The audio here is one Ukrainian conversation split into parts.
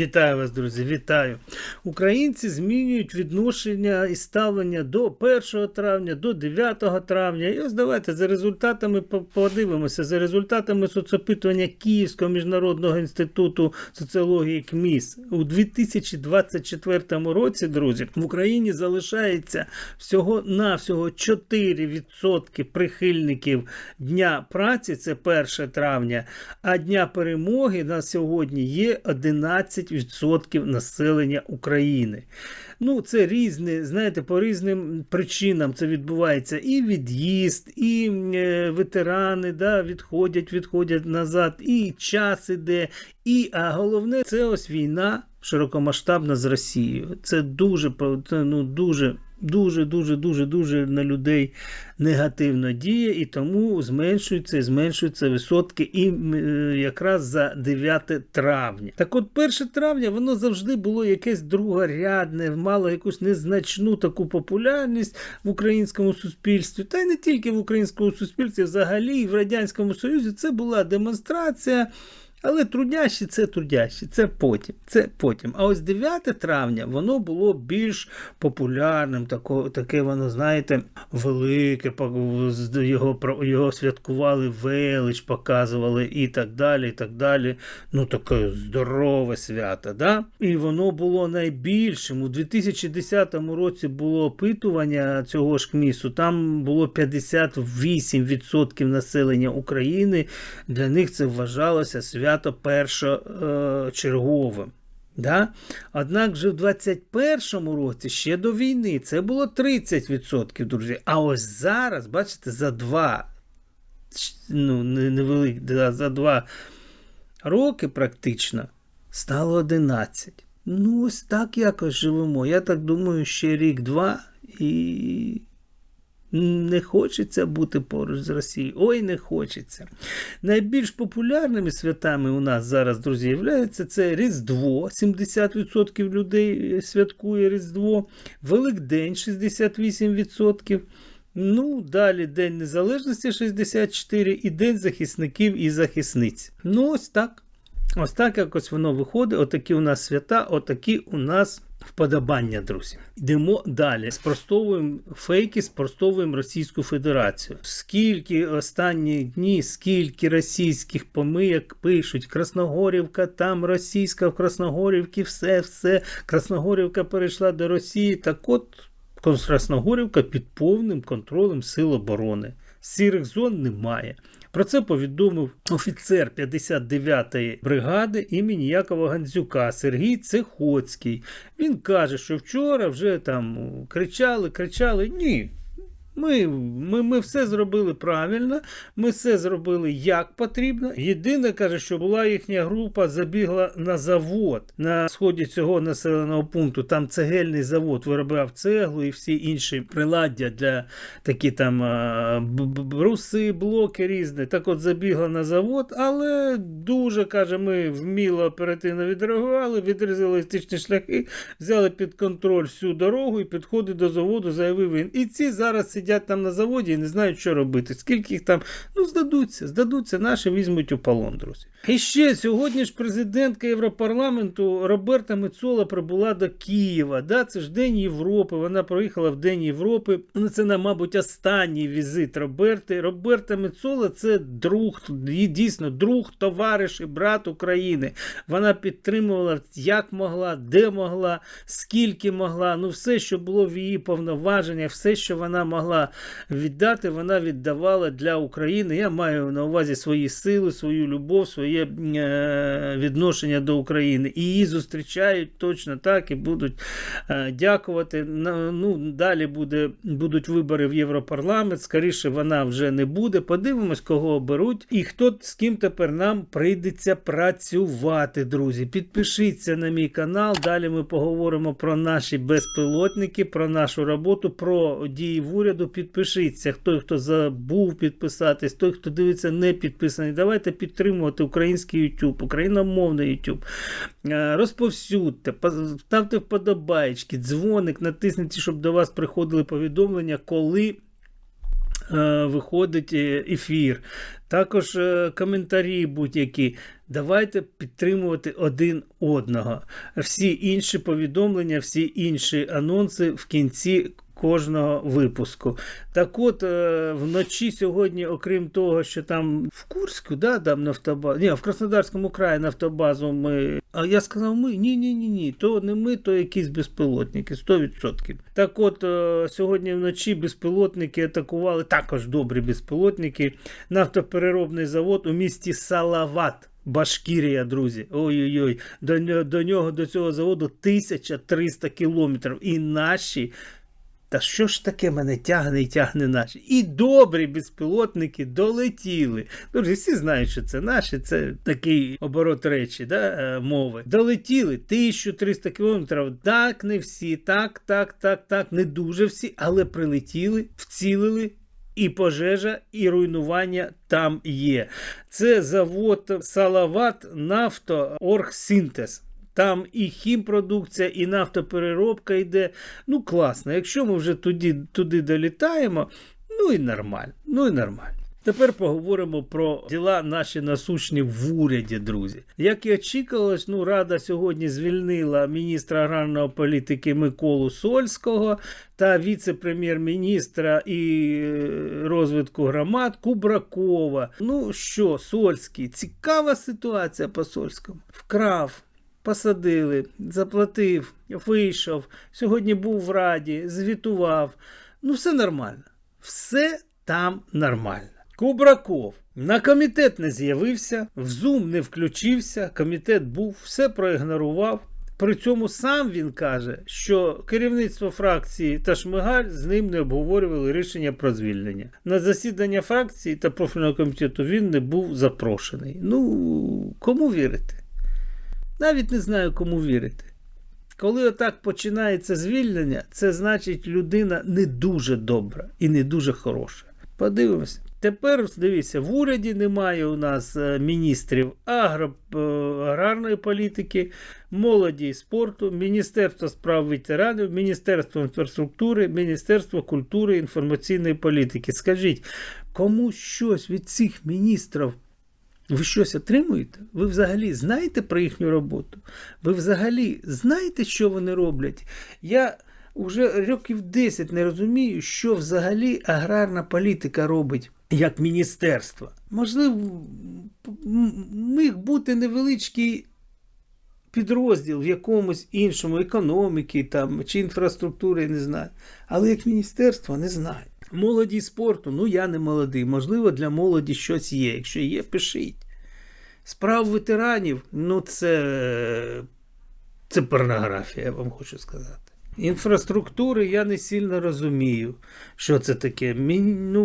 Вітаю вас, друзі, вітаю. Українці змінюють відношення і ставлення до 1 травня, до 9 травня. І ось давайте за результатами подивимося, за результатами соцопитування Київського міжнародного інституту соціології КМІС у 2024 році, друзі, в Україні залишається всього навсього 4% прихильників Дня праці, це 1 травня, а Дня перемоги на сьогодні є 11% населення України. Ну, це різні, знаєте, по різним причинам це відбувається. І від'їзд, і е, ветерани да, відходять, відходять назад, і час іде. І, а головне, це ось війна широкомасштабна з Росією. Це дуже, ну, дуже. Дуже, дуже, дуже, дуже на людей негативно діє, і тому зменшуються і зменшуються висотки і е, якраз за 9 травня. Так от 1 травня воно завжди було якесь другорядне, мало якусь незначну таку популярність в українському суспільстві, та й не тільки в українському суспільстві, взагалі і в Радянському Союзі це була демонстрація. Але трудящі це трудящі, це потім. Це потім. А ось 9 травня воно було більш популярним, тако, таке воно, знаєте, велике, його, його святкували велич, показували і так далі. і так далі. Ну, таке здорове свято. Да? І воно було найбільшим. У 2010 році було опитування цього ж КМІСу, там було 58% населення України. Для них це вважалося свято першочерговим. Да? Однак вже в 21-му році, ще до війни, це було 30%, друзі. А ось зараз, бачите, за два, ну, невелик, за два роки практично стало 11. Ну, ось так якось живемо. Я так думаю, ще рік-два і не хочеться бути поруч з Росією. Ой, не хочеться. Найбільш популярними святами у нас зараз, друзі, являються це Різдво. 70% людей е, святкує Різдво, Великдень 68%. Ну, далі День Незалежності 64 і День захисників і захисниць. Ну, ось так. Ось так якось воно виходить. Отакі у нас свята, отакі у нас вподобання, друзі. Йдемо далі. Спростовуємо фейки, спростовуємо Російську Федерацію. Скільки останні дні, скільки російських помийок пишуть: Красногорівка, там російська в Красногорівці, все, все. Красногорівка перейшла до Росії. Так от. Красногорівка під повним контролем Сил оборони. Сірих зон немає. Про це повідомив офіцер 59-ї бригади імені Якова Гандзюка Сергій Цехоцький. Він каже, що вчора вже там кричали, кричали. Ні. Ми, ми, ми все зробили правильно, ми все зробили як потрібно. Єдине каже, що була їхня група, забігла на завод на сході цього населеного пункту. Там цегельний завод виробляв цеглу і всі інші приладдя для такі там бруси, блоки різні. Так от забігла на завод, але дуже каже, ми вміло оперативно відреагували, відрізали логістичні шляхи, взяли під контроль всю дорогу і підходить до заводу, заявив він. І ці зараз сидять там на заводі і не знають, що робити. Скільки їх там, ну здадуться, здадуться, наші візьмуть у полон, друзі. І ще сьогодні ж президентка Європарламенту Роберта Мецола прибула до Києва. Да, це ж День Європи. Вона проїхала в День Європи. Ну, Це, мабуть, останній візит Роберти. Роберта Мецола це друг, дійсно друг, товариш і брат України. Вона підтримувала як могла, де могла, скільки могла. Ну, все, що було в її повноваженнях, все, що вона могла віддати, вона віддавала для України. Я маю на увазі свої сили, свою любов, своє е, відношення до України. І її зустрічають точно так і будуть е, дякувати. Ну, далі буде, будуть вибори в Європарламент. Скоріше вона вже не буде. Подивимось, кого оберуть і хто з ким тепер нам прийдеться працювати, друзі. Підпишіться на мій канал. Далі ми поговоримо про наші безпілотники, про нашу роботу, про дії в уряду. Підпишіться. Хто хто забув підписатись, той, хто дивиться, не підписаний. Давайте підтримувати український YouTube, україномовний YouTube. Е, Розповсюдьте, ставте вподобайки, дзвоник, натисніть, щоб до вас приходили повідомлення, коли е, виходить е, ефір. Також коментарі будь-які. Давайте підтримувати один одного. Всі інші повідомлення, всі інші анонси в кінці кожного випуску. Так от, е, вночі сьогодні, окрім того, що там в Курську, да, там нафтобазу, ні, в Краснодарському краї нафтобазу ми. А я сказав, ми ні, ні, ні, ні. То не ми, то якісь безпілотники, 100%. Так от, е, сьогодні вночі безпілотники атакували також добрі безпілотники. Нафтопереробний завод у місті Салават. Башкірія, друзі. Ой-ой-ой. До, до нього, до цього заводу 1300 кілометрів. І наші. Та що ж таке мене тягне і тягне наші? І добрі безпілотники долетіли. Друзі, всі знають, що це наші, це такий оборот речі, да, е, мови. Долетіли 1300 кілометрів. Так, не всі, так, так, так, так, не дуже всі, але прилетіли, вцілили. І пожежа, і руйнування там є. Це завод Салават Нафтооргсинтез. Там і хімпродукція, і нафтопереробка йде. Ну, класно. Якщо ми вже туди, туди долітаємо, ну і нормально. Ну і нормально. Тепер поговоримо про діла наші насущні в уряді, друзі. Як і очікувалось, ну Рада сьогодні звільнила міністра аграрної політики Миколу Сольського та віце-прем'єр-міністра і е, розвитку громад Кубракова. Ну що, Сольський, цікава ситуація по Сольському. Вкрав. Посадили, заплатив, вийшов. Сьогодні був в раді, звітував. Ну, все нормально. Все там нормально. Кубраков на комітет не з'явився, в Zoom не включився, комітет був, все проігнорував. При цьому сам він каже, що керівництво фракції та Шмигаль з ним не обговорювали рішення про звільнення. На засідання фракції та профільного комітету він не був запрошений. Ну, кому вірити? Навіть не знаю, кому вірити. Коли отак починається звільнення, це значить людина не дуже добра і не дуже хороша. Подивимося. Тепер дивіться, в уряді немає у нас е, міністрів е, аграрної політики, молоді і спорту, Міністерства справ ветеранів, Міністерство інфраструктури, Міністерство культури і інформаційної політики. Скажіть, кому щось від цих міністрів ви щось отримуєте? Ви взагалі знаєте про їхню роботу? Ви взагалі знаєте, що вони роблять? Я вже років 10 не розумію, що взагалі аграрна політика робить як міністерство. Можливо, міг бути невеличкий підрозділ в якомусь іншому економіки там, чи інфраструктури, не знаю. Але як міністерство не знаю. Молоді спорту, ну я не молодий. Можливо, для молоді щось є. Якщо є, пишіть. Справ ветеранів, ну це, це порнографія, я вам хочу сказати. Інфраструктури я не сильно розумію, що це таке. Ну,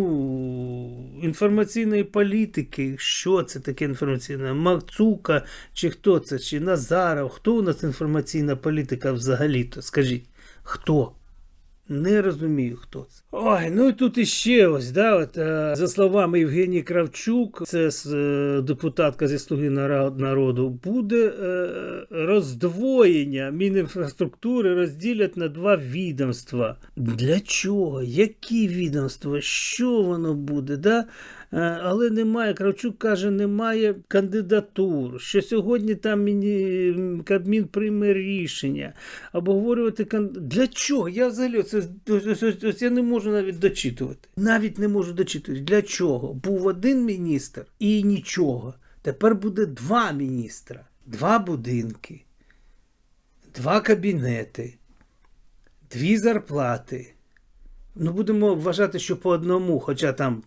інформаційної політики, що це таке інформаційна? Мацука, чи хто це, чи Назаров, хто у нас інформаційна політика взагалі-то? Скажіть, хто? Не розумію, хто це. Ой, ну і тут іще ось, да, от, е, за словами Євгенії Кравчук, це е, депутатка зі Слуги народу, буде е, роздвоєння Мінінфраструктури розділять на два відомства. Для чого? Які відомства? Що воно буде? Да? Е, Але немає, Кравчук каже, немає кандидатур. Що сьогодні там. Кабмін прийме рішення. Обговорювати кан... Для чого? Я взагалі це, ось я не можу навіть дочитувати. Навіть не можу дочитувати. Для чого? Був один міністр і нічого. Тепер буде два міністра, два будинки, два кабінети, дві зарплати. Ну, будемо вважати, що по одному, хоча там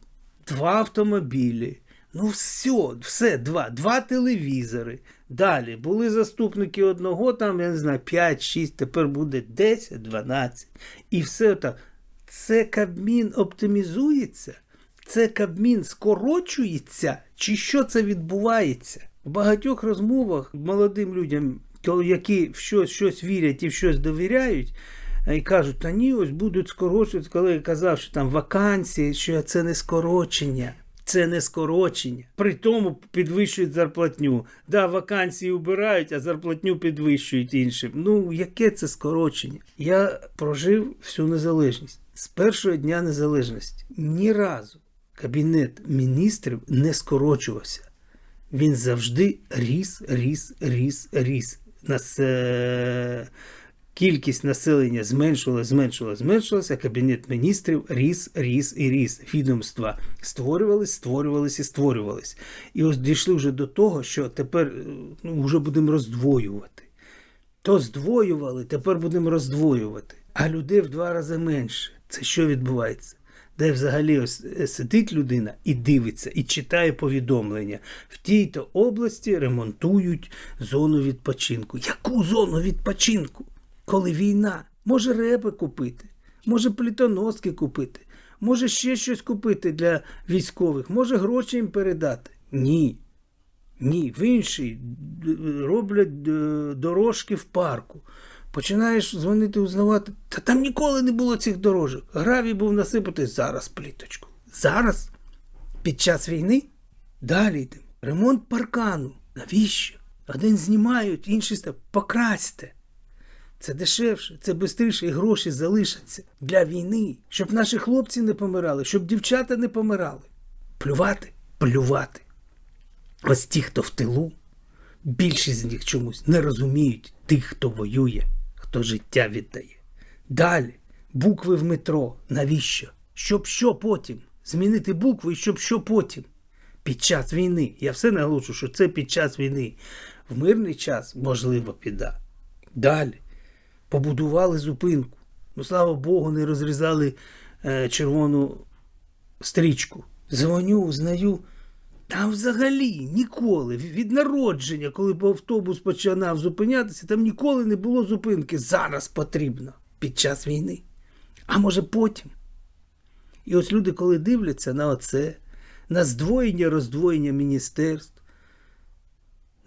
два автомобілі. Ну, все, все, два, два телевізори. Далі були заступники одного, там, я не знаю, 5-6, тепер буде 10, 12. І все так. Це Кабмін оптимізується? Це Кабмін скорочується? Чи що це відбувається? В багатьох розмовах молодим людям, які в щось, щось вірять і в щось довіряють, і кажуть, та ні, ось будуть скорочувати, коли я казав, що там вакансії, що це не скорочення. Це не скорочення. При тому підвищують зарплатню. Да, вакансії убирають, а зарплатню підвищують іншим. Ну, яке це скорочення? Я прожив всю незалежність. з першого дня незалежності ні разу кабінет міністрів не скорочувався. Він завжди ріс, ріс, ріс, ріс. Нас, е, кількість населення зменшувалась, зменшувалась, зменшувалася, кабінет міністрів ріс, ріс і ріс. Відомства створювались, створювались і створювались. І ось дійшли вже до того, що тепер е, ну, вже будемо роздвоювати. То здвоювали, тепер будемо роздвоювати. А людей в два рази менше. Це що відбувається? Де взагалі ось е, сидить людина і дивиться, і читає повідомлення. В тій-то області ремонтують зону відпочинку. Яку зону відпочинку? Коли війна? Може репи купити, може плітоноски купити, може ще щось купити для військових, може гроші їм передати. Ні. Ні, в іншій роблять е, дорожки в парку. Починаєш дзвонити, узнавати. Та там ніколи не було цих дорожок. Гравій був насипати зараз пліточку. Зараз? Під час війни? Далі йдемо. Ремонт паркану. Навіщо? Один знімають, інший став. Покрасьте. Це дешевше, це швидше, і гроші залишаться для війни, щоб наші хлопці не помирали, щоб дівчата не помирали. Плювати, плювати. Ось ті, хто в тилу, більшість з них чомусь не розуміють тих, хто воює, хто життя віддає. Далі, букви в метро. Навіщо? Щоб що потім? Змінити букви, щоб що потім? Під час війни. Я все наголошую, що це під час війни. В мирний час, можливо, піда. Далі. Побудували зупинку. Ну, слава Богу, не розрізали е, червону стрічку. Дзвоню, узнаю. Там взагалі ніколи, від народження, коли автобус починав зупинятися, там ніколи не було зупинки. Зараз потрібно під час війни. А може потім. І ось люди, коли дивляться на оце, на здвоєння, роздвоєння міністерств,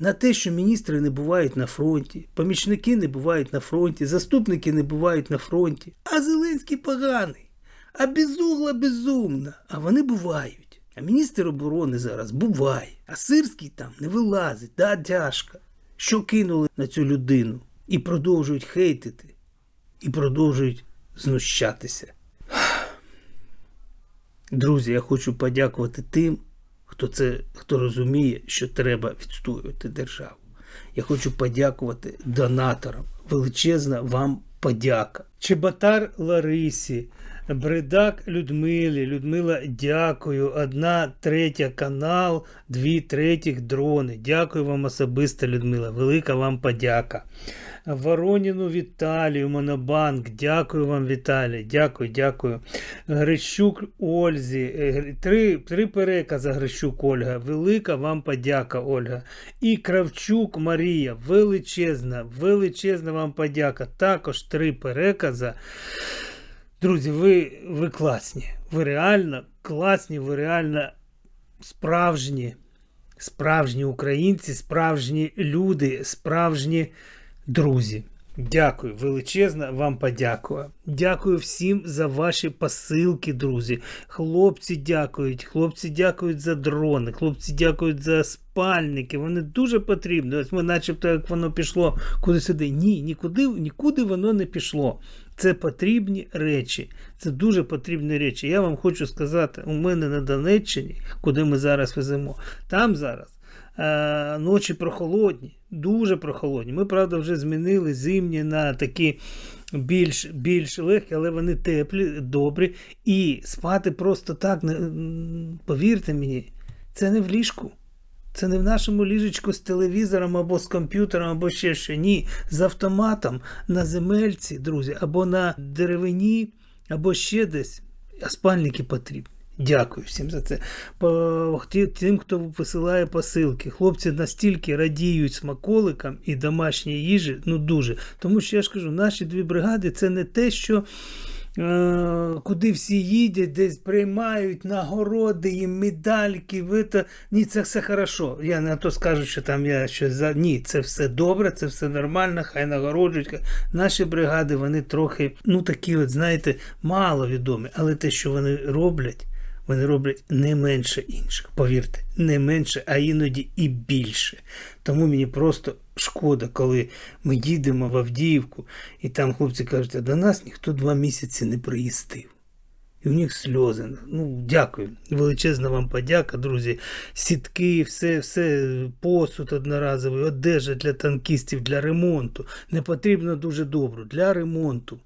на те, що міністри не бувають на фронті, помічники не бувають на фронті, заступники не бувають на фронті, а Зеленський поганий, а безугла безумна, а вони бувають. А міністр оборони зараз буває, а Сирський там не вилазить, да, тяжко. Що кинули на цю людину і продовжують хейтити, і продовжують знущатися. Друзі, я хочу подякувати тим, хто це хто розуміє, що треба відстоювати державу. Я хочу подякувати донаторам. Величезна вам подяка. Чеботар Ларисі, Бридак Людмилі. Людмила, дякую. Одна третя канал, дві третіх дрони. Дякую вам особисто, Людмила. Велика вам подяка. Вороніну Віталію, Монобанк. Дякую вам, Віталій. Дякую, дякую. Грищук Ользі. Три, три перекази Грищук Ольга. Велика вам подяка, Ольга. І Кравчук Марія. Величезна, величезна вам подяка. Також три перекази. Друзі, ви, ви класні. Ви реально класні, ви реально справжні, справжні українці, справжні люди, справжні друзі. Дякую, величезна вам подякую. Дякую всім за ваші посилки, друзі. Хлопці дякують, хлопці дякують за дрони, хлопці дякують за спальники. Вони дуже потрібні. Ось ми, начебто, як воно пішло куди сюди. Ні, нікуди, нікуди воно не пішло. Це потрібні речі. Це дуже потрібні речі. Я вам хочу сказати, у мене на Донеччині, куди ми зараз веземо, там зараз. Е, ночі прохолодні, дуже прохолодні. Ми, правда, вже змінили зимні на такі більш більш легкі, але вони теплі, добрі. І спати просто так, повірте мені, це не в ліжку. Це не в нашому ліжечку з телевізором або з комп'ютером, або ще що. Ні, з автоматом на земельці, друзі, або на деревині, або ще десь. А спальники потрібні. Дякую всім за це. Тим, хто висилає посилки. Хлопці настільки радіють смаколикам і домашній їжі, ну дуже. Тому що я ж кажу, наші дві бригади це не те, що. е, Куди всі їдять, десь приймають нагороди, їм медальки, ви то... ні, це все хорошо. Я не то скажу, що там я щось за. Ні, це все добре, це все нормально, хай нагороджують. Наші бригади, вони трохи, ну такі, от, знаєте, мало відомі, але те, що вони роблять, вони роблять не менше інших. Повірте, не менше, а іноді і більше. Тому мені просто шкода, коли ми їдемо в Авдіївку, і там хлопці кажуть, а до нас ніхто два місяці не приїздив. І у них сльози. Ну, дякую. Величезна вам подяка, друзі. Сітки, все, все, посуд одноразовий, одежа для танкістів, для ремонту. Не потрібно дуже добре, для ремонту.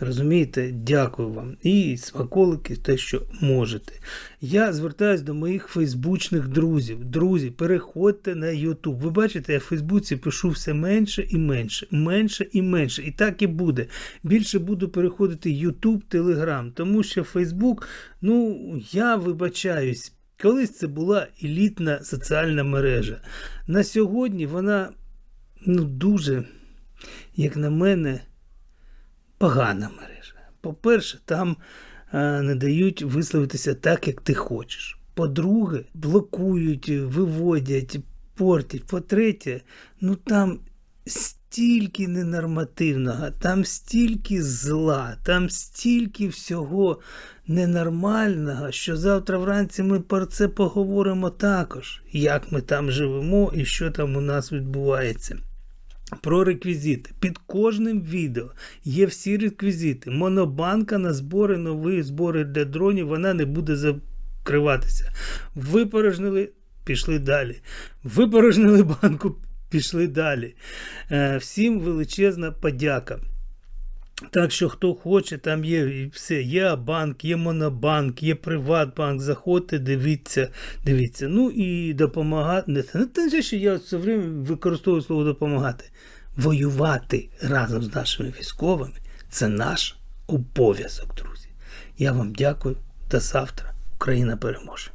Розумієте, дякую вам. І смаколики, те, що можете. Я звертаюсь до моїх фейсбучних друзів. Друзі, переходьте на YouTube. Ви бачите, я в Фейсбуці пишу все менше і менше, менше і менше. І так і буде. Більше буду переходити YouTube, Telegram, тому що Фейсбук, ну, я вибачаюсь. Колись це була елітна соціальна мережа. На сьогодні вона ну, дуже, як на мене, погана мережа. По-перше, там е, не дають висловитися так, як ти хочеш. По-друге, блокують, виводять, портять. По-третє, ну там стільки ненормативного, там стільки зла, там стільки всього ненормального, що завтра вранці ми про це поговоримо також, як ми там живемо і що там у нас відбувається. Про реквізити. Під кожним відео є всі реквізити. Монобанка на збори, нові збори для дронів, вона не буде закриватися. Випорожнили, пішли далі. Випорожнили банку, пішли далі. Е, всім величезна подяка. Так що, хто хоче, там є все. Є банк, є Монобанк, є Приватбанк. Заходьте, дивіться, дивіться. Ну і допомагати. Не те, що я все время використовую слово допомагати. Воювати разом з нашими військовими це наш обов'язок, друзі. Я вам дякую. До завтра. Україна переможе.